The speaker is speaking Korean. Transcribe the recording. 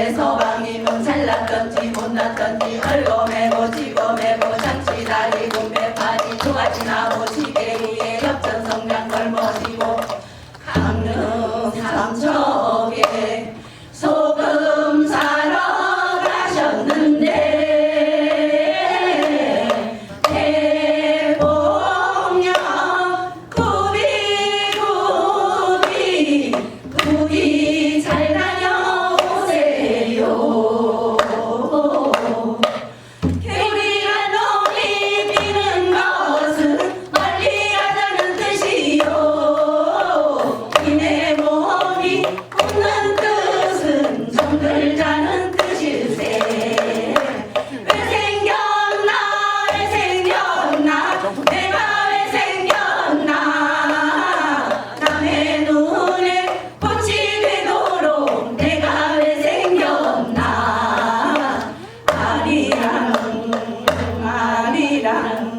위에 서방님은 잘났던지 못났던지 얼고 매고 지고 매고 장치 다리 군배 파지 두가지 나고 지게 위에 옆전 성량 걸머지고 강릉 삼천 정글자는 뜻일세. 그 왜 생겼나 왜 생겼나 내가 왜 생겼나. 남의 눈에 꽃이 되도록 내가 왜 생겼나. 아리랑 아리랑